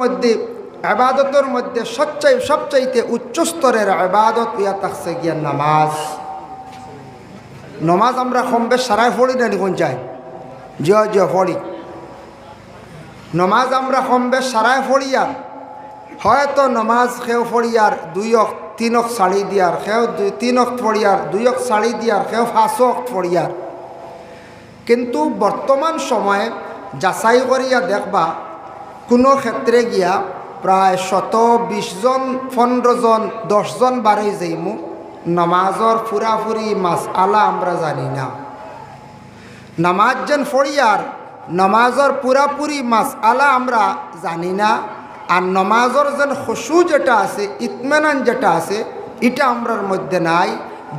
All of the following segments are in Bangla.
মধ্যে আবাদতের মধ্যে সবচাই, সবচাইতে উচ্চ স্তরের আবাদত ইয়া থাকছে গিয়া নামাজ। নমাজ আমরা কম বেশ সারাই পড়ি না দেখুন চাই জিয় জিয় পড়ি। নমাজ আমরা কম বেশ সারাই পড়িয়ার হয়তো নমাজ খেও পড়িয়ার দুই অক তিন অক শাড়ি দিয়ার খেও দুই, তিন অক পড়িয়ার দুই অক শাড়ি দিয়ার খেও পাঁচ অক পড়িয়ার কিন্তু বর্তমান সময়ে যাচাই করিয়া দেখবা কোনো ক্ষেত্রে গিয়া প্রায় শত, বিশ জন পনেরো জন দশজন বারোই যাইমু নমাজর ফুরাফুরি মাস আলা আমরা জানি না। নামাজ যেন ফড়িয়ার নমাজর পুরাপুরি মাস আলা আমরা জানি না আর নমাজর যেন খুশু যেটা আছে, ইতমেনান যেটা আছে এটা আমরার মধ্যে নাই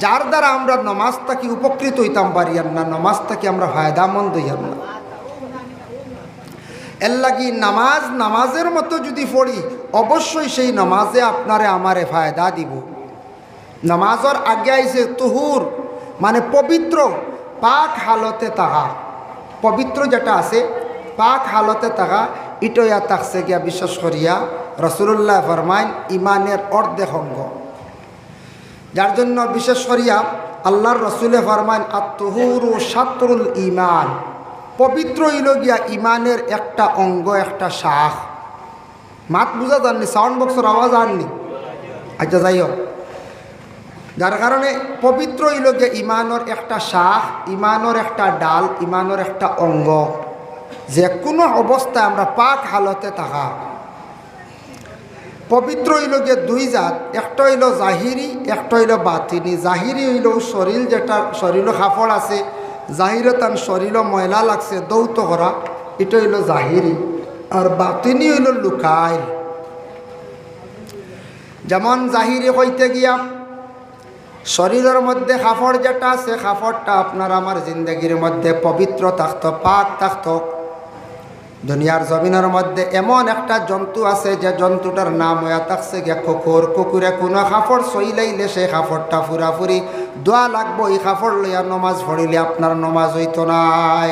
যার দ্বারা আমরা নমাজ থাকি উপকৃত হইতাম পারিয়াম না, নমাজ থাকি আমরা ফায়দামন্দ হইয়াম না। এর নামাজ, নামাজের মতো যদি পড়ি, অবশ্যই সেই নামাজে আপনারে আমারে ফায়দা দিব। নামাজর আগে আইছে তুহুর মানে পবিত্র, পাক হালতে তাহা। পবিত্র যেটা আছে, পাক হালতে তাহা, ইটয়া তাকছে গিয়া বিশ্বাস করিয়া রসুল্লাহ ফরমাইন ইমানের অর্ধেক অঙ্গ। যার জন্য বিশেষ করিয়া আল্লাহর রসুলে ফরমাইন আত্মহুর ও সাতরুল ইমান পবিত্র ইলগিয়া ইমানের একটা অঙ্গ, একটা শাখ। মাত বুঝা যাননি সাউন্ড বক্সের আওয়াজ আননি। আচ্ছা যাই হোক। যার কারণে পবিত্র ইলগে ইমানের একটা শাখ, ইমানের একটা ডাল, ইমানের একটা অঙ্গ। যে কোনো অবস্থায় আমরা পাক হালতে থাকা। পবিত্র হইলগে দুই জাত। একটা হইল জাহিরি, একটা হইল বাতিনি। জাহিরি হইল শরীর যেটা শরীর কাপড় আছে। জাহিরে তার শরীর ময়লা লাগছে, দৌত করা এটা হইল জাহিরি আর বাতিনি হইল লুকাই। যেমন জাহিরি হইতে গিয়া শরীরের মধ্যে কাপড় যেটা আছে কাপড়টা আপনার আমার জিন্দগির মধ্যে পবিত্র থাকতো, পাক থাকতো। দুনিয়ার জমিনের মধ্যে এমন একটা জন্তু আছে যে জন্তুটার নাম হয়ে থাকছে গে কুকুর কুকুরে কোনো কাপড় সইলাইলে সেই কাপড়টা ফুরাফুরি। দোয়া লাগবো, এই কাপড় লইয়া নমাজ পড়িলে আপনার নমাজ হইতো নাই।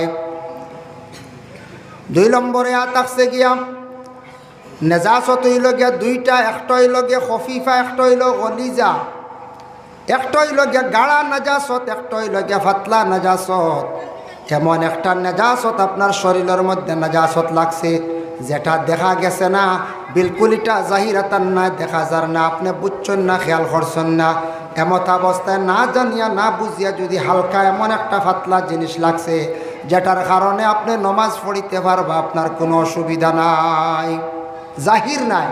দুই নম্বরে আ থাকছে গিয়া, নেজাসত হইল গিয়া দুইটা, একটা হইল গিয়া খফিফা, একটা হইল অলিজা একটা হইল গাড়া নাজাসত, একটা হইল ফাতলা নাজাসত। এমন একটা নাজাসত আপনার শরীরের মধ্যে নাজাসত লাগছে। যেটা দেখা গেছে না বিলকুল এটা জাহিরাতান না, দেখা যার না, আপনি বুঝছেন না, খেয়াল করছেন না। এমত অবস্থায় না জানিয়া, না বুঝিয়া যদি হালকা এমন একটা ফাতলা জিনিস লাগছে, যেটার কারণে আপনি নমাজ পড়িতে পারবা, আপনার কোনো অসুবিধা নাই। জাহির নাই।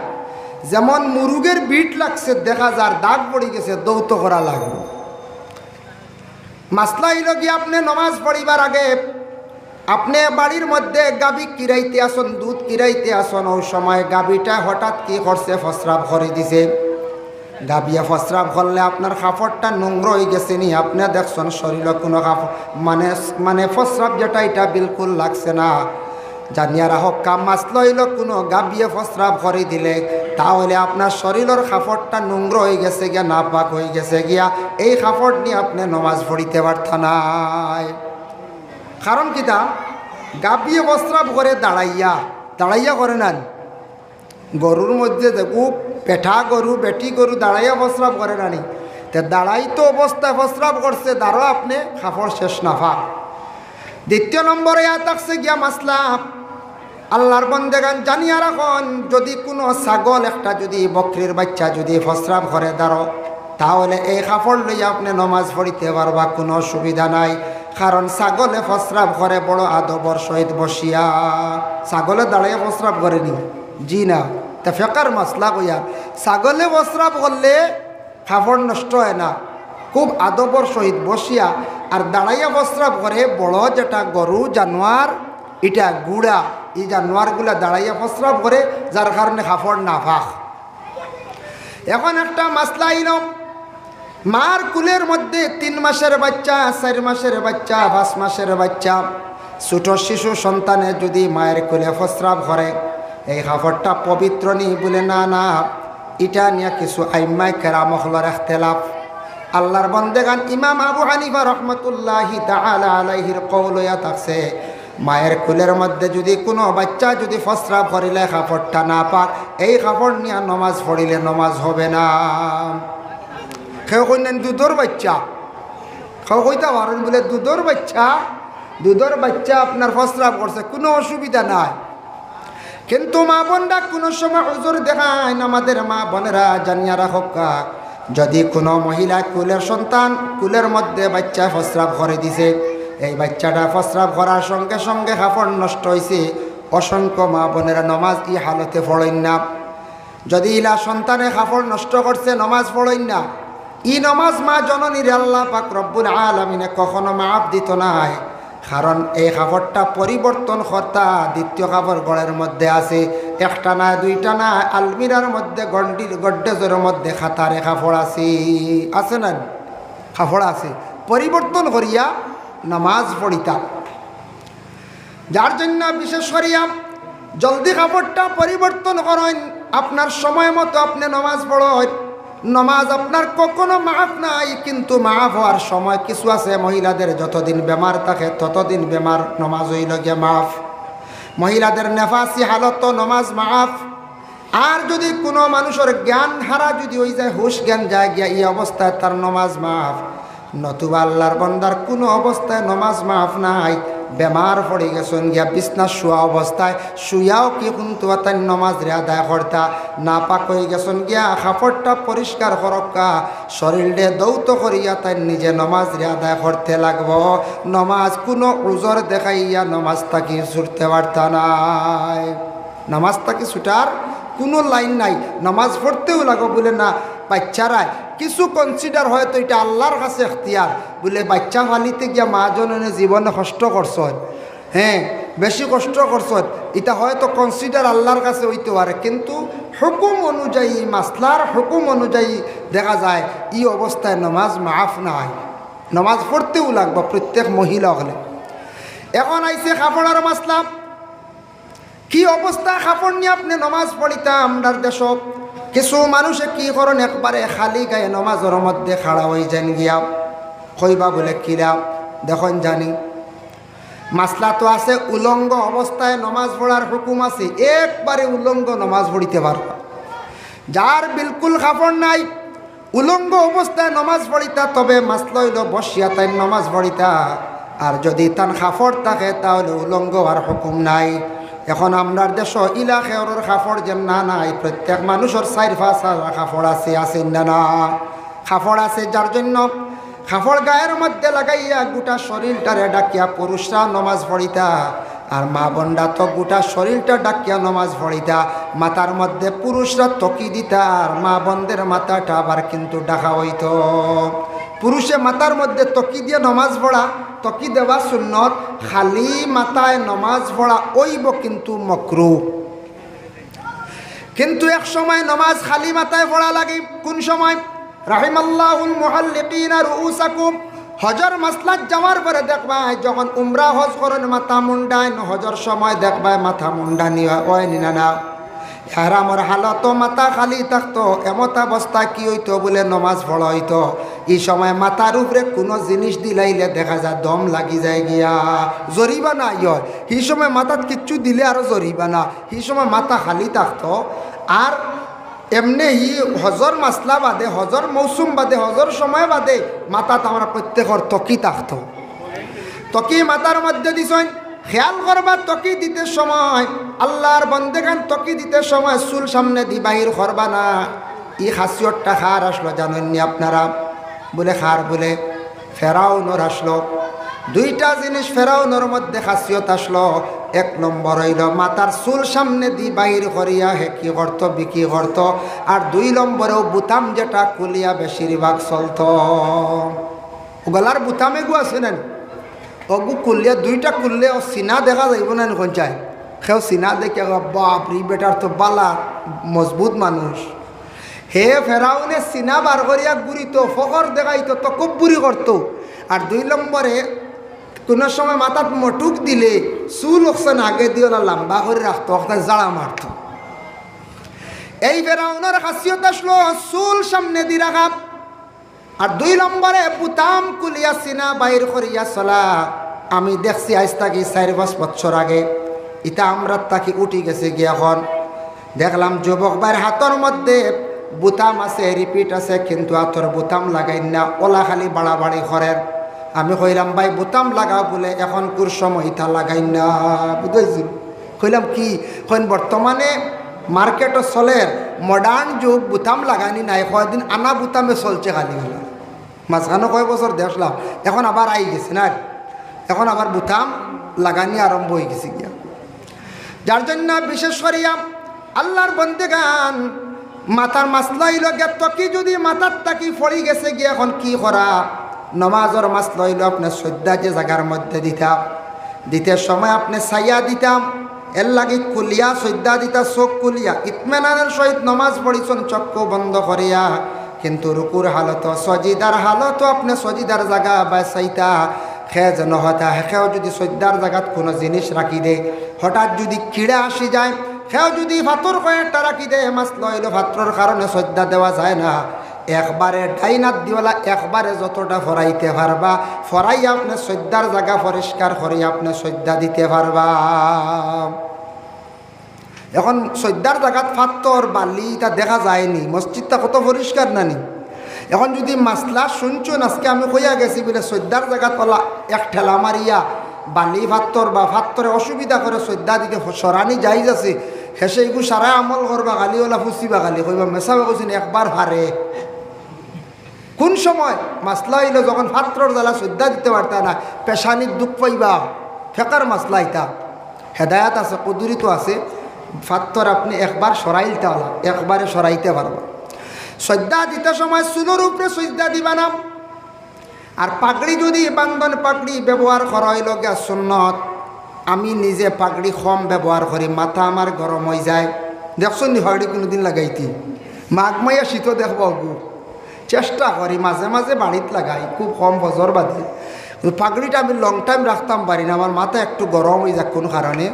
যেমন মুরুগের বিট লাগছে, দেখা যার দাগ পড়ে গেছে, দৌত করা লাগবে। মাসলা হইল কি আপনি নমাজ পড়িবার আগে আপনি বাড়ির মধ্যে গাবি কিরাইতে আসন, দুধ কিরাইতে আসন ওই সময় গাবিটা হঠাৎ কি করছে, ফসরাব করে দিছে। গাবিয়া ফসরাব করলে আপনার কাপড়টা নোংর হয়ে গেছে নি, আপনি দেখছেন শরীরে কোনো কাপড় মানে মানে ফসরাব যেটা, এটা বিলকুল লাগছে না। জানিয়া রাহক কাম মাছ লইল, কোনো গাবিয়ে ফসরাব করে দিলে। তাহলে আপনার শরীরের কাপড়টা নোংর হয়ে গেছে গিয়া, নাপাক হয়ে গেছে গিয়া, এই কাপড় নিয়ে আপনি নমাজ পড়িতে পারত নাই। কারণ কিতা গাবিয়ে ফসরাব করে দাঁড়াইয়া দাঁড়াইয়া করে নেন। গরুর মধ্যে দেখু পেঠা গরু বেটি গরু দাঁড়াইয়া ফসরাব করে নানি তে দাঁড়াইতো অবস্থায় ফসরাব করছে দাঁড়ো আপনি কাপড় শেষ নাফা দ্বিতীয় নম্বরে থাকছে গিয়া মাসলা। আল্লাহর বন্দেগান জানিয়া রাখন, যদি কোনো ছাগল একটা যদি বকরির বাচ্চা যদি ফসরাব করে দাঁড়ো তাহলে এই কাপড় লইয়া আপনি নমাজ পড়িতে পারবা, কোনো অসুবিধা নাই। কারণ ছাগলে ফসরাব করে, বড় আদবর সহিত বসিয়া। ছাগলে দাঁড়িয়ে ফসরাব করেনি? জি না। তা ফেকার মশলা কইয়া, ছাগলে ফসরাব করলে কাপড় নষ্ট হয় না। খুব আদবর সহিত বসিয়া আর দাঁড়াইয়া বস্ত্রাব করে, বড় যেটা গরু, জানোয়ার, এটা গুড়া। এই জানোয়ারগুলা দাঁড়াইয়া প্রস্রাব করে, যার কারণে কাপড় না ফাঁক এখন একটা মাসলা আইলাম মার কুলের মধ্যে তিন মাসের বাচ্চা, চার মাসের বাচ্চা, পাঁচ মাসের বাচ্চা। ছোট শিশু সন্তানে যদি মায়ের কুলে প্রস্রাব করে, এই কাপড়টা পবিত্র নি বলে না না। এটা নিয়ে কিছু আইমাই কেরামহলর এখতেলাফ। আল্লাহর বন্দেগান ইমাম আবু হানিফা রহমতুল্লাহি তাআলা আলাইহির কওলয়া থাকছে মায়ের কুলের মধ্যে যদি কোনো বাচ্চা যদি ফসরা ভরিলে কাপড়টা না পাক, এই কাপড় নিয়ে নমাজ পড়িলে নমাজ হবে না। কেউ কইলেন, দুধর বাচ্চা। কেউ কইতে পারেন বলে, দুধর বাচ্চা দুধর বাচ্চা আপনার ফসরা করছে কোনো অসুবিধা নাই। কিন্তু মা বোনরা কোনো সময় হুজুর দেখায় আমাদের মা বোনেরা জানিয়া রাখক যদি কোনো মহিলা কুলের সন্তান কুলের মধ্যে বাচ্চা ফসরাব করে দিছে এই বাচ্চাটা ফসরাব করার সঙ্গে সঙ্গে কাপড় নষ্ট হয়েছে অসংখ্য মা বোনেরা নমাজ ই হালতে পড়েন না। যদি ইলা সন্তানে কাপড় নষ্ট করছে, নমাজ পড়েন না। ই নমাজ মা জননীর আল্লাহ পাক রব্বুল আলমিনে কখনো মাপ দিত নাই। কারণ এই কাপড়টা পরিবর্তন কর্তা দ্বিতীয় কাপড় গড়ের মধ্যে আছে। একটা না, দুইটা না, আলমিরার মধ্যে, গন্ডির, গড্ডেজের মধ্যে খাতারে কাপড় আছে। আছে না? কাপড় আছে। পরিবর্তন করিয়া নামাজ পড়িতা যার জন্য বিশেষ করিয়া জলদি কাপড়টা পরিবর্তন করেন। আপনার সময় মতো আপনি নমাজ পড়েন। নমাজ আপনার কখনো মাফ নাই, কিন্তু মাফ হওয়ার সময় কিছু আছে। মহিলাদের যতদিন বেমার থাকে, ততদিন বেমার নমাজ হইল গিয়ে মাফ। মহিলাদের নেফাসি হালত নমাজ মাফ। আর যদি কোনো মানুষের জ্ঞান হারা যদি হয়ে যায়, হুশ জ্ঞান যায় গিয়া এই অবস্থায় তার নমাজ মাফ। নতুবা আল্লাহর বন্দার কোনো অবস্থায় নমাজ মাফ নাই, বেমার পড়ে গেছেন গিয়া বিছনা শুয়া অবস্থায়, শুয়াও কি কিন্তু তাই নমাজ রে আদায় করতা? না পাক হয়ে গেছেন গিয়া কাপড়টা পরিষ্কার করক্কা, শরীরে দৌত করিয়া তাই নিজে নমাজ রে আদায় করতে লাগব। নমাজ কোনো উজর দেখাইয়া নমাজ তাকে ছুটতে পারতা নাই। নামাজ তাকে ছুটার কোনো লাইন নাই, নামাজ পড়তেও লাগো বলে না বাচ্চারায় কিছু কনসিডার হয়তো এটা আল্লাহর কাছে এখতিয়ার। বলে বাচ্চা ফালিতে গিয়া মা জননে জীবনে কষ্ট করছ হ্যাঁ বেশি কষ্ট করছ এটা হয়তো কনসিডার আল্লাহর কাছে হইতে পারে। কিন্তু হুকুম অনুযায়ী মাসলার হুকুম অনুযায়ী দেখা যায় এই অবস্থায় নমাজ মাফ নাই। নমাজ পড়তেও লাগবে প্রত্যেক মহিলা হলে। এখন আইছে কাপড়ার মাসলা কি অবস্থা কাপড় নিয়ে আপনি নমাজ পড়িতাম আমরার দেশ কিছু মানুষে কি করেন একবারে খালি গায়ে নমাজের মধ্যে খাড়া হয়ে যান গিয়া? কইবা বলে কিরা দেখুন জানি। মাসলা তো আছে, উলঙ্গ অবস্থায় নমাজ পড়ার হুকুম আছে, একবারে উলঙ্গ নমাজ পড়িতে পারবা। যার বিলকুল কাপড় নাই, উলঙ্গ অবস্থায় নমাজ পড়িতা, তবে মাসলা বসিয়া তাই নমাজ পড়িতা। আর যদি তার কাপড় থাকে, তাহলে উলঙ্গ আর হুকুম নাই। এখন আমরার দেশ ইলা খেয়রের কাপড় যেন না নাই, প্রত্যেক মানুষের ফাঁস কাপড় আছে আছে না না? কাপড় আছে যার জন্য কাপড় গায়ের মধ্যে লাগাইয়া গোটা শরীরটারে ডাকিয়া পুরুষরা নমাজ পড়িতা, আর মা বন্ডা তো গোটা শরীরটা ডাকিয়া নমাজ পড়িতা, মাথার মধ্যে পুরুষরা তকি দিতা, আর মা বন্ধের মাথাটা আবার কিন্তু ডাকা হইত। পুরুষে মাথার মধ্যে তকি দিয়ে নমাজ পড়া, তকি দেওয়া সুন্নত, খালি মাথায় নমাজ পড়া, ওইব কিন্তু মকরু। কিন্তু এক সময় নমাজ খালি মাথায় পড়া লাগে, কোন সময়? রাহিমাল্লাহুল মুহাল্লিকিন আর উসাকুম হজর মাসলাত যাওয়ার পরে দেখবাই যখন উমরা হজ করেন, মাথা মুন্ডায় হজর সময় দেখবাই মাথা মুন্ডা নিয়ে ওই নিনা না। হারামর হালত মাথা খালি থাকতো, এমত অবস্থা কি হইতো বলে নমাজ পড়া হইতো। এই সময় মাথার উপরে কোনো জিনিস দিলাইলে দেখা যায় দম লাগি যায় গিয়া। জরিবানা ইয় সেই সময় মাথাত কিচ্ছু দিলে আরও জরিবানা সেই সময় মাথা খালি থাকতো। আর এমনি হি হজর মাসলা বাদে, হজর মৌসুম বাদে, হজর সময় বাদে মাথাত আমরা প্রত্যেকর তকি থাকতো? তকি মাথার মধ্যে দিছেন? খেয়াল করবার তকি দিতে সময়, আল্লাহর বন্দেগান তকি দিতে সময় চুল সামনে দি, বাহির করবা না। ই খাসিয়তটা খার আসলো জানেননি আপনারা? বলে খার বলে, ফেরাউনর আসলো। দুইটা জিনিস ফেরাউনর মধ্যে খাসিয়ত আসলো। এক নম্বর হইল, মাতার চুল সামনে দি, বাহির করিয়া হে, কি করতো বিক্রি করতো আর দুই নম্বরেও বুতাম যেটা কুলিয়া বেশিরভাগ চলত। গলার বুতামে গু আছে না? অগু কুলিয়া দুইটা কুললে ও সিনা দেখা যাইব না কোন চাই। সেও সিনা দেখে বাপরি বেটার তো বালা, মজবুত মানুষ। হে ফেরাউনে সিনা বার করিয়া গুড়িত ফকর দেখাইতো তো খুব বুড়ি করতো আর দুই নম্বরে কোনো সময় মাথাত মটুক দিলে চুল ওখানে আগে দিয়ে ওরা লম্বা করে রাখতো ওখানে জাড়া মারত এই ফেরাউনের খাসিয়ত আসলো চুল সামনে দি রাখা আর দুই নম্বরে পুতাম কুলিয়া সিনা বাইর করিয়া চলা। আমি দেখছি আজ তাকি চার পাঁচ বছর আগে। ইটা আমরা তাকে উঠি গেছে গিয়ে এখন দেখলাম যুবক ভাইয়ের হাতের মধ্যে বুতাম আছে, রিপিট আছে, কিন্তু হাতর বুতাম লাগাই না, ওলা খালি বাড়াবাড়ি করেন। আমি কইলাম, ভাই, বুতাম লাগাও বলে এখন কুর সময় ইটা লাগাই না, বুঝেছি? কইলাম, কি? কইন, বর্তমানে মার্কেটও চলে মডার্ন যুগ, বুতাম লাগানি নাই, কয়দিন আনা বুতামে চলছে খালি হলো। মাঝখানে কয় বছর দেখলাম, এখন আবার আই গেছে না? এখন আবার বুতাম লাগানি আরম্ভ হয়ে গেছে গিয়া। যার জন্য বিশেষ করিয়া আল্লাহর বন্দেগান মাথার মাসলা হইল গে তকি যদি মাথার তাকি ফড়ি গেছে গিয়ে এখন কি করা? নমাজর মাসলা হইল আপনার শ্রদ্ধা যে জায়গার মধ্যে দিতাম দিতে সময় আপনি সাইয়া দিতাম, এর লাগি কুলিয়া শ্রদ্ধা দিতা, চোখ কুলিয়া, ইতমেনানের সহিত নমাজ পড়িছন, চক্ষু বন্ধ করিয়া। কিন্তু রুকুর হালত, সজিদার হালত আপনি সজিদার জায়গা বা চাইতা খে যেন হতা হেখেও যদি শ্রদ্ধার জায়গাত কোনো জিনিস রাখি দে, হঠাৎ যদি কিড়া আসি যায় সেও যদি ভাতর কয়েকটা রাখি দে, মাছ লইল ভাতর কারণে শ্রদ্ধা দেওয়া যায় না। একবারে ডাইনাত দিওয়ালা একবারে যতটা ফরাইতে পারবা ফরাই আপনি শ্রদ্ধার জায়গা পরিষ্কার করে আপনি শ্রদ্ধা দিতে পারবা এখন শ্রদ্ধার জায়গাত ফাত্তর বালি তা দেখা যায়নি। মসজিদটা কত পরিষ্কার নানি? এখন যদি মাসলা শুনছুন আজকে আমি কইয়া গেছি বলে শ্রদ্ধার জায়গাত ওলা এক ঠেলা মারিয়া বালি ফাত্তর বা ফাত্তরে অসুবিধা করে শ্রদ্ধা দিতে সরানি যাই যাচ্ছে হেসে এগু সারা আমল করবা গালি ওলা ফুসিবা গালি, কইবা মেসাবা কৈছেন একবার হারে কোন সময় মাসলা হইল যখন ফাত্রর জ্বালা শ্রদ্ধা দিতে পারতা না পেশানির দুঃখ পাইবা। ফেকার মাসলা ইতা হেদায়াত আছে কদুরিত আছে। ফাত্তর আপনি একবার সরাইলতে হলা একবারে সরাইতে পারবা। শ্রদ্ধা দিতে সময় সুলোর উপরে শ্রদ্ধা দিবা না। আর পাগড়ি যদি বান্ধন পাগড়ি ব্যবহার করা হইল গিয়া সুন্নত, আমি নিজে পাগড়ি কম ব্যবহার করি, মাথা আমার গরম হয়ে যায়। দেখছেন নি পাগড়ি কোনোদিন লাগাইতি? মাঘ মাইয়া শীত দেখব চেষ্টা করি, মাঝে মাঝে বাড়িত লাগাই, খুব কম বজর বাদে। কিন্তু পাগড়িটা আমি লং টাইম রাখতাম পারি না, আমার মাথা একটু গরম হয়ে যাক কোনো কারণে।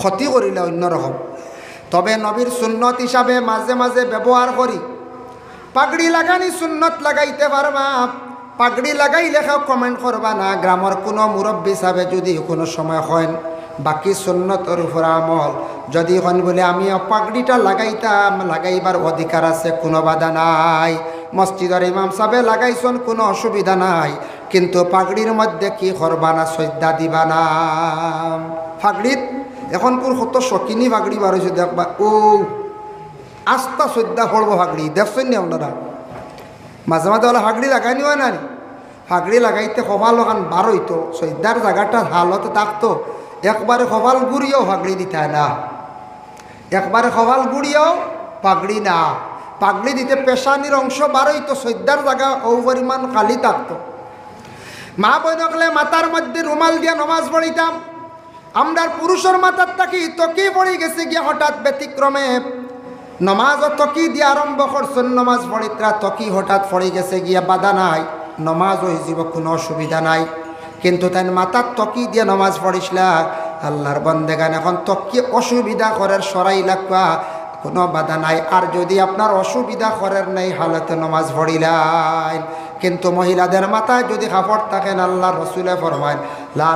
ক্ষতি করিলে অন্যরকম তবে নবীর সুন্নত হিসাবে মাঝে মাঝে ব্যবহার করি। পাগড়ি লাগানি সুন্নত লাগাইতে পারবা, পাগড়ি লাগাইলে কেউ কমেন্ট করবা না। গ্রামের কোনো মুরব্বী হিসাবে যদি কোনো সময় হয় বাকি সুন্নতর উপর আমল। যদি হন বলে আমি পাগড়িটা লাগাইতাম, লাগাইবার অধিকার আছে কোনো বাধা নাই। মসজিদের ইমাম সাহেবে লাগাইছন, কোনো অসুবিধা নাই। কিন্তু পাগড়ির মধ্যে কি করবা না, শ্রদ্ধা দিবা না। পাগড়িত এখন কোন কত শকিনি পাগড়ি বার হয়েছে দেখবা ও আস্তা শ্রদ্ধা পড়ব ফাগড়ি দেখছেন নি আপনারা? মাঝে মাঝে ওলা ফাগড়ি লাগাই নিও না ফাগড়ি লাগাইতে কপাল ওখান বার হইতো, শ্রদ্ধার জায়গাটা হালতে থাকতো একবারে কপাল গুড়িয়েও ফাগড়ি দিতে না। একবারে কপাল গুড়িয়েও পাগড়ি না। পাগড়ি দিতে পেশানির অংশ বার হইতো, শ্রদ্ধার জায়গা ও পরিমাণ খালি থাকতো মা বইনকলে মাথার মধ্যে রুমাল দিয়ে নমাজ পড়িতাম। আমরার পুরুষের মাথার তাকি তকি পড়ে গেছে গিয়ে হঠাৎ ব্যতিক্রমে। নমাজ তকি দিয়ে আরম্ভ করছেন, নমাজ পড়িত্রা তকি হঠাৎ পড়ে গেছে গিয়া বাধা নাই নমাজ ওই জীব কোনো অসুবিধা নাই। কিন্তু তাই মাথার তকি দিয়ে নমাজ পড়িসলা, আল্লাহর বন্দেগান এখন তকি অসুবিধা করার সরাই লাগবা, কোনো বাধা নাই। আর যদি আপনার অসুবিধা করার নাই, হালতে নমাজ পড়িলাই কিন্তু মহিলাদের মাথায় যদি কাপড় থাকেন আল্লাহ রসুলে ফরমায়, লা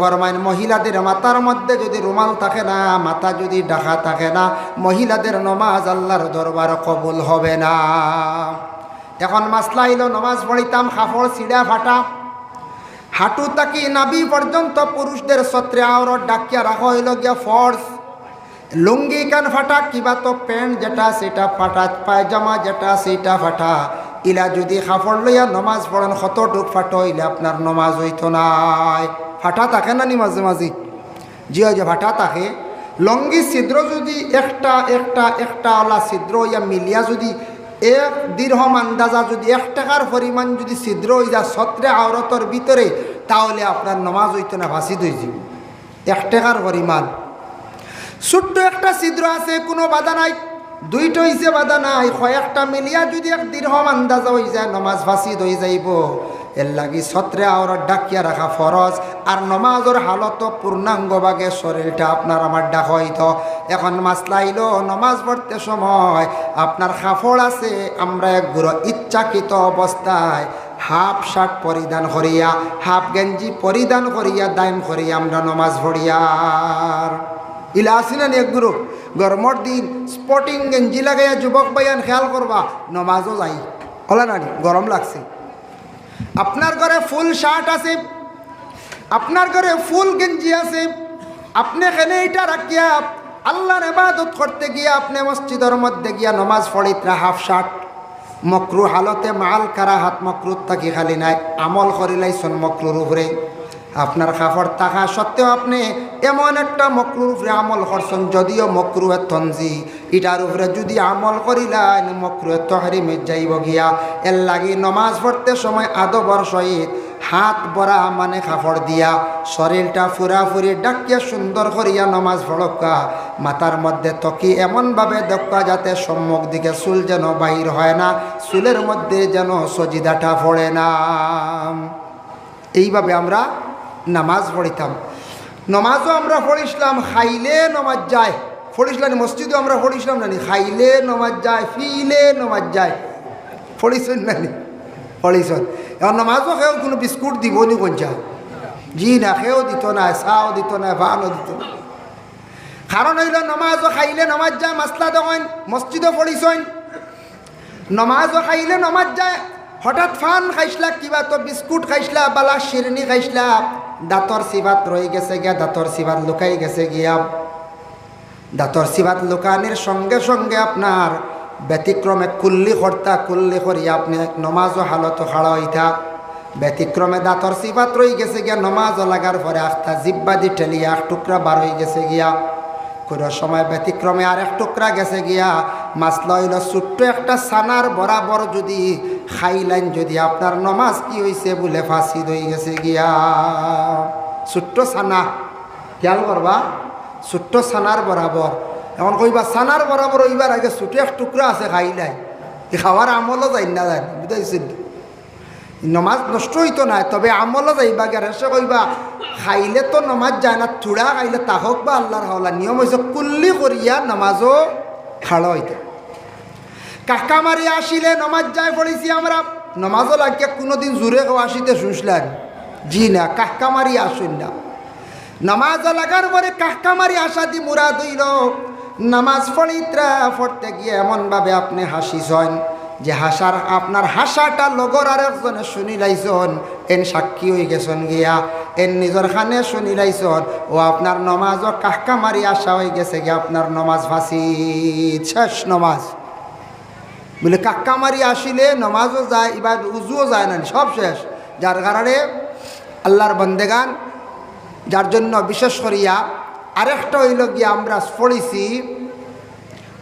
ফরমায়, মহিলাদের মাথার মধ্যে যদি রুমাল থাকে না, মাথা যদি ডাকা থাকে না, মহিলাদের নমাজ আল্লাহর দরবার কবুল হবে না। এখন মাসলা হইল, নমাজ পড়িতাম, কাপড় ছিঁড়া ফাটা। হাঁটু তাকি নাবি পর্যন্ত পুরুষদের সত্রে আওরত ডাকিয়া রাখা হইল গিয়া ফর্স। লুঙ্গি কান ফাটা, কিবা তো প্যান্ট যেটা, সেটা ফাটা, পায়জামা যেটা, সেটা ফাটা। ইলা যদি কাপড় লইয়া নমাজ পড়েন কতটুক ফাটো হইলে আপনার নমাজ হইতো নাই। ফাটা থাকে না নি মাঝে মাঝে জি যে ফাটা থাকে। লঙ্গি ছিদ্র যদি একটা একটা একটা ওলা ছিদ্র ইয়া মিলিয়া যদি এক দীর্ঘম আন্দাজা, যদি এক টাকার পরিমাণ যদি ছিদ্র হয়ে যায় সত্রে আওরতর ভিতরে তাহলে আপনার নমাজ হইতো না ভাসি দই যাব। এক টাকার পরিমাণ ছোট্ট একটা ছিদ্র আছে, কোনো বাধা নাই। দুইটা হইছে বাধা নাই। কয়েকটা মিলিয়া যদি এক দীর্ঘম আন্দাজা হয়ে যায়, নমাজ ফাঁসি হয়ে যাইব। এর লাগি ছত্রে আওরত ডাকিয়া রাখা ফরজ আর নমাজের হালত পূর্ণাঙ্গভাগে শরীরটা আপনার আমার ডাক হইতো এখন মাছ মাসলাইল নমাজ পড়তে সময়। আপনার কাপড় আছে, আমরা এক গুঁড়ো ইচ্ছাকৃত অবস্থায় হাফ শার্ট পরিধান করিয়া, হাফ গেঞ্জি পরিধান করিয়া, দাইম করিয়া আমরা নমাজ পড়িয়ার ইলা আসিনা নি এক গ্রুপ। গরমর দিন স্পটিং গেঞ্জি লাগাইয়া যুবক বাইয়ান খেয়াল করবা নমাজও যাই হলা নানি গরম লাগছে। আপনার ঘরে ফুল শার্ট আছে। আপনার ঘরে ফুল গেঞ্জি আছে। আপনি এখানে এটা রাখিয়া আল্লাহর এবাদত করতে গিয়া আপনি মসজিদের মধ্যে গিয়া নমাজ পড়িত্রা হাফ শার্ট মকরু হালতে মাল কারা হাত মকরুত থাকি খালি নাই। আমল করিলাইছন মকরুর উপরে আপনার কাপড় থাকা সত্ত্বেও আপনি এমন একটা মকরুর উপরে আমল করছেন, যদিও মকরু তঞ্জি ইটার উপরে যদি আমল করিলেন মকরু তহরিমে যাইব গিয়া। এর লাগি নমাজ পড়তে সময় আদবর সহিত হাত বরা মানে কাপড় দিয়া, শরীরটা ফুরাফুরি ডাকিয়া সুন্দর করিয়া নমাজ পড়কা। মাথার মধ্যে তকি এমনভাবে দক্কা যাতে সম্মুখ দিকে চুল যেন বাহির হয় না, চুলের মধ্যে যেন সজিদাটা পড়ে না। এইভাবে আমরা নামাজ পড়িতাম। নমাজও আমরা পড়িছিলাম খাইলে নমাজ যায়। পড়িছিলাম মসজিদও আমরা পড়িছিলাম নানি খাইলে নমাজ যায় ফিলে নমাজ যায়। পড়িছেন নানি পড়িছন এবার নমাজও খেয়েও কোনো বিস্কুট দিব নি কোনচা জি না খেয়েও দিত না, চাও দিত না ভানও দিত না। কারণ হইল নমাজও খাইলে নমাজ যায় মাসলা দেখেন মসজিদও পড়িছেন নমাজও খাইলে নমাজ যায়। হঠাৎ ফান খাইসলা কিবা তো বিস্কুট খাইসলা বালা শিরনি খাইসলা দাঁতর সিবাত রয়ে গেছে গিয়া দাঁতর সিবাত লুকাই গেছে গিয়া। দাঁতর সিবাত লুকানির সঙ্গে সঙ্গে আপনার ব্যতিক্রমে কুল্লি কর্তা কুল্লি করিয়া আপনি নমাজও হালত খাড়া হইতা ব্যতিক্রমে দাঁতর সিবাত রয়ে গেছে গিয়া নমাজও লাগার পরে আখতা জিব্বা দি ঠেলিয়া এক টুকরা বার হয়ে গেছে গিয়া। কোনো সময় ব্যতিক্রমে আর এক টুকরা গেছে গিয়া মাছ লইল ছোট্ট একটা সানার বরাবর যদি খাইলেন, যদি আপনার নমাজ কি হয়েছে বলে ফাঁসি দই গেছে গিয়া। ছোট্ট সানা খেয়াল করবা, ছোট্ট সানার বরাবর। এখন কইবা সানার বরাবর ওইবার আগে ছোট এক টুকরা আছে খাইলাই। খাওয়ার আমলও যাই না যাই বুঝাইছেন? নমাজ নষ্ট হইতো না, তবে আমলও যাইবা সে কইবা, খাইলে তো নমাজ যায় না, থুড়া খাইলে তাহক বা আল্লাহর হাওলা। নিয়ম হয়েছে কুল্লি করিয়া নমাজও খাড়া হইতে। কাকা মারি আসিলে নমাজ যায় পড়েছি আমরা। নমাজও লাগিয়া কোনোদিন জোরে কেউ আসিতে শুনছিলেন জি না, কাকা মারি আসুন না। নামাজ লাগার পরে কাকা মারি আসা দি মুরাদ হইল। নামাজ পড়িত্রা পড়তে গিয়ে এমনভাবে আপনি হাসিছেন যে হাসার আপনার হাসাটা লগর আর একজনে শুনি লাইছন এন সাক্ষী হয়ে গেছেন গিয়া। এন নিজের খানে শুনি লাইছন ও আপনার নমাজও কাকা মারি আসা হয়ে গেছে গিয়া আপনার নমাজ ফাঁসি, শেষ নমাজ। বলে কাক্কা মারি আসিলে নমাজও যায় এবার উজুও যায় না, সব শেষ। যার কারণে আল্লাহর বন্দেগান, যার জন্য বিশেষ করিয়া আরেকটা হইল গিয়া আমরা পড়িছি,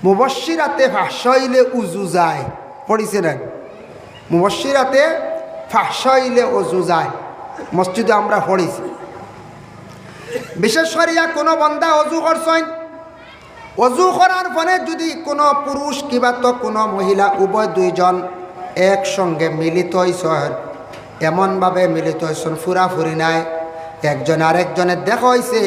মুবশিরাতে ফাঁসইলে উজু যায়। পড়িছিলেন মুবশিরাতে ফাঁসইলে উজু যায়। মসজিদে আমরা পড়িছি। বিশেষ করিয়া কোনো বন্দা অজু করছেন? অজু করার ফলে যদি কোনো পুরুষ কিবা তো কোনো মহিলা, উভয় দুইজন একসঙ্গে মিলিত হয়েছেন এমনভাবে মিলিত হয়েছেন ফুরাফুরি নাই, একজন আরেকজনের দেখা হয়েছে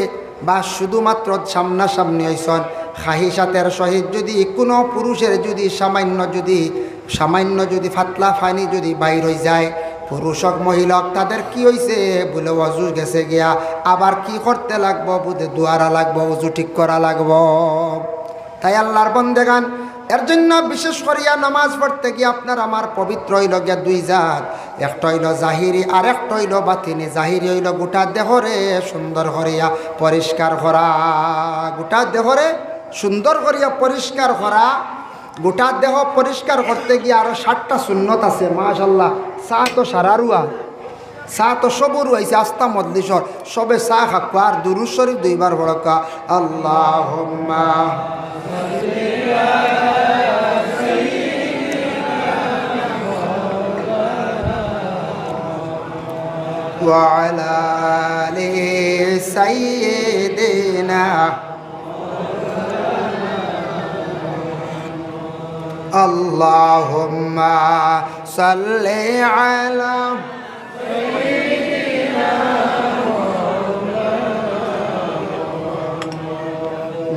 বা শুধুমাত্র সামনাসামনি হয়েছেন খাহিসাতের সহিত যদি কোনো পুরুষের যদি সামান্য যদি সামান্য যদি ফাতলা ফানি যদি বাইর হয়ে যায় পুরুষ হোক মহিলা তাদের কি হয়েছে বলে অজু গেছে গিয়া। আবার কি করতে লাগবো? বুধে দুয়ারা লাগবো উজু ঠিক করা লাগবো। তাই আল্লাহর বন্দেগান, এর জন্য বিশেষ করিয়া নামাজ পড়তে গিয়ে আপনার আমার পবিত্র হইল গিয়া দুই জাত। একটা হইল জাহিরি, আর একটা হইল বাতিনি। জাহিরি হইল গোটা দেহরে সুন্দর করিয়া পরিষ্কার করা। গোটা দেহরে সুন্দর করিয়া পরিষ্কার করা। গোটা দেহ পরিষ্কার করতে গিয়ে আরো ষাটটা সুন্নত আছে মাশাল্লাহ চা তো সারারুয়া চা তো সবর হয়েছে আস্তা মদলিশর সবে চা খাক্কো আর দুরু শরীফ দুইবার বড়কা আল্লাহ وعلى آل سيدنا اللهم صل على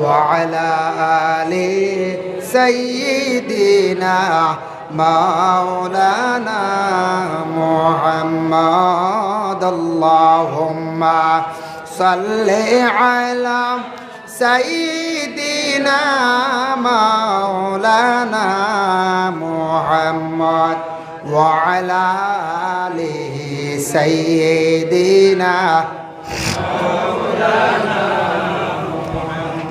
وعلى آل سيدنا مولانا محمد. اللهم صل على سيدنا مولانا محمد وعلى آله سيدنا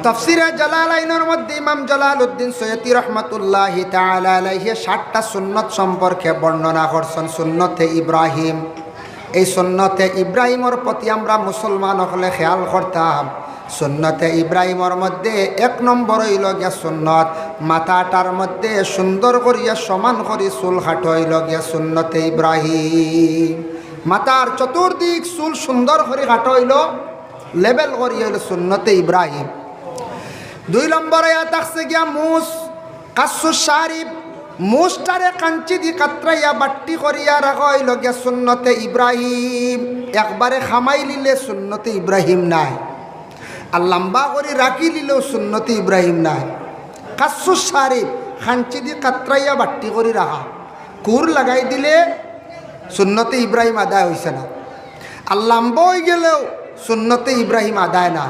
তফসিরে জালালাইনের মধ্যে ইমাম জালাল উদ্দিন সৈয়দি রহমতুল্লাহ তালাহে ষাটটা সুন্নত সম্পর্কে বর্ণনা করছেন সুন্নতে ইব্রাহিম এই সুন্নতে ইব্রাহিমর প্রতি আমরা মুসলমান হলে খেয়াল করতাম সুন্নতে ইব্রাহিমর মধ্যে এক নম্বর হইল গিয়া সুন্নত। মাথাটার মধ্যে সুন্দর করিয়া সমান করি চুল হাট হইল গিয়া সুন্নতে ইব্রাহিম। মাথার চতুর্দিক চুল সুন্দর করে হাট হইল, লেবেল করি হইল সুন্নতে ইব্রাহিম। দুই নম্বরে থাকছে গিয়া মুস, কাসু শারিফ, মুসটারে কাঞ্চি দি কাতরাইয়া বাট্টি করিয়া রাখা হইল গিয়া সুন্নতে ইব্রাহিম। একবারে খামাই লিলে সুন্নতে ইব্রাহিম নাই। আর লম্বা করে রাখি দিলেও সুন্নতে ইব্রাহিম নাই। কাসু শারিফ খাঞ্চি দি কাতরাইয়া বাট্টি করে রাখা। কুর লাগাই দিলে সুন্নতে ইব্রাহিম আদায় হয়েছে না। আর লম্বা হয়ে গেলেও সুন্নতে ইব্রাহিম আদায় না।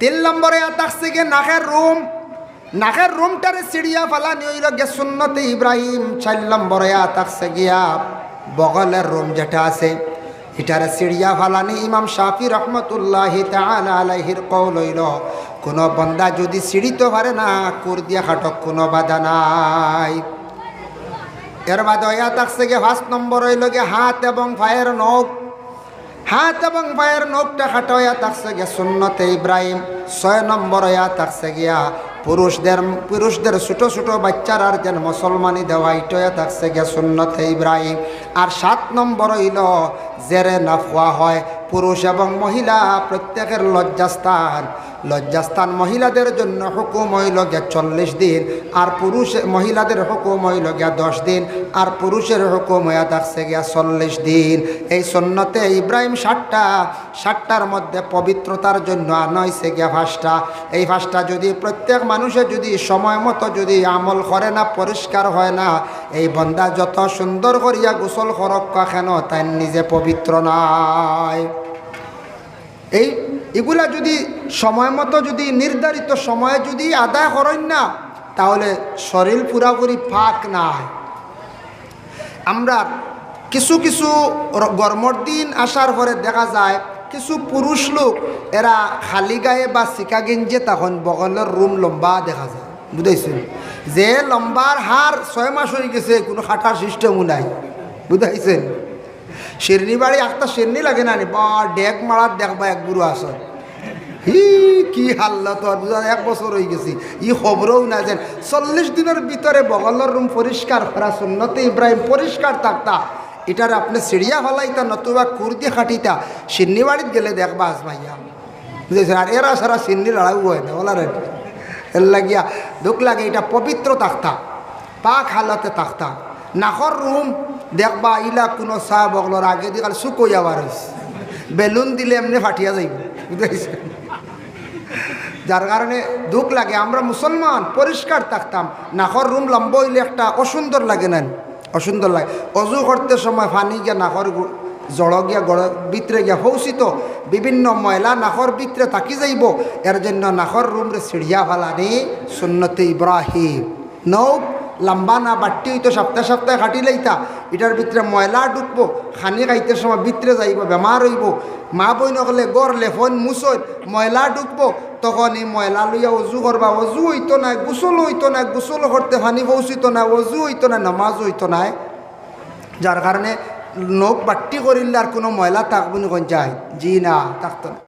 তিন নম্বরে থাকছে গিয়ে নাকের রুম। নাকের রুমটারে চিড়িয়া ফালানি হইল গে সুন্নতে ইব্রাহিম। চার নম্বরে থাকছে গিয়া বগলের রুম যেটা আছে। এটারে চিড়িয়া ফালানি ইমাম শাফি রহমতুল্লাহ আলাইহির কৌল কোনো বন্দা যদি সিঁড়িতে পারে না, কুর দিয়া খাটক কোনো বাধা নাই। এর বাদে হইয়া থাকছে গিয়ে ফার্স্ট নম্বর হইল গে হাত এবং পায়ের নখ। হাত এবং পায়ের নখটা খাটা হইয়া থাকছে গিয়া সুন্নতে ইব্রাহিম। ছয় নম্বর হইয়া থাকছে গিয়া পুরুষদের পুরুষদের ছোটো ছোটো বাচ্চার আর যেন মুসলমানি দেওয়া ইটা থাকছে গে সুন্নতে ইব্রাহিম। আর সাত নম্বর হইল, জেরে নাফুয়া হয় পুরুষ এবং মহিলা প্রত্যেকের লজ্জাস্থান। লজ্জাস্থান মহিলাদের জন্য হুকুম হইল গিয়া চল্লিশ দিন, আর পুরুষ মহিলাদের হুকুম হইল গিয়া দশ দিন, আর পুরুষের হুকুম হইয়া থাকছে গিয়া চল্লিশ দিন। এই সন্ন্যতে ইব্রাহিম ষাটটা ষাটটার মধ্যে পবিত্রতার জন্য আনয়ছে গিয়া ভাষটা। এই ভাষটা যদি প্রত্যেক মানুষে যদি সময় মতো যদি আমল করে না, পরিষ্কার হয় না, এই বন্দা যত সুন্দর করিয়া গোসল করক কেন তাই নিজে পবিত্র নয় এই এগুলা যদি সময় মতো যদি নির্ধারিত সময়ে যদি আদায় করেন না, তাহলে শরীর পুরাপুরি ফাঁক না হয় আমরা কিছু কিছু গরমর দিন আসার পরে দেখা যায়, কিছু পুরুষ লোক, এরা খালি গায়ে বা শিকা গেঞ্জে তখন বগলের রুম লম্বা দেখা যায়। বুঝাইছেন? যে লম্বার হার ছয় মাস হয়ে গেছে, কোনো খাটার সিস্টেমও নাই। বুঝাইছেন? শেরনি বাড়ি একটা শেরনি লাগে না বা, ডেক মারার দেখবা এক বুড়ো আসন। হি, কি হাল্লা বুঝা এক বছর হয়ে গেছি। ই খবরও না যেন চল্লিশ দিনের ভিতরে বগলের রুম পরিষ্কার করা, সুন্নতে ইব্রাহিম পরিষ্কার থাকতা। এটার আপনি সিঁড়িয়া ফলাইতা, নতুবা কুর্দি খাটিতা। সিন্নি বাড়িত গেলে দেখবা আসমাইয়া বুঝেছেন? আর এরা সারা সিন্নি লড়াই হয় না বলার এর লাগিয়া দুঃখ লাগে, এটা পবিত্র থাকতা। পাক হালতে থাকতা। নাকর রুম দেখবা ইলা কোনো চাহ বগলর আগে দিয়ে কাল যাবার হয়েছে বেলুন দিলে এমনি ফাটিয়া যাইব। বুঝেছেন যার কারণে দুঃখ লাগে, আমরা মুসলমান পরিষ্কার থাকতাম। নাকর রুম লম্ব হইলে একটা অসুন্দর লাগে না অসুন্দর লাগে। অজু করতে সময় ফানি গিয়া নাকর গু- জড় গিয়া গড় ভিতরে গিয়া পৌঁছিত বিভিন্ন ময়লা নাকর ভিতরে থাকি যাইব। এর জন্য নাকর রুমরে সিঁড়িয়া ফালানি সুন্নতে ইব্রাহিম। নৌ লম্বা না বাট্টি হইতো, সপ্তাহে সপ্তাহে কাটি লাইতা। এটার ভিতরে ময়লা ঢুকবো খানি খাইতে সময় ভিতরে যাইব বেমার হইব। মা বই নকলে গড় লেফন মুসত ময়লা ঢুকবো তখন এই ময়লা লইয়া অজু করবা অজু হইতো না গোসল হইতো না গোসল করতে ফানি পৌঁছিত না অজু হইতো না নামাজ হইতো না যার কারণে নখ বাট্টি করিলে আর কোনো ময়লা থাকব নি যায় জি না থাকতো না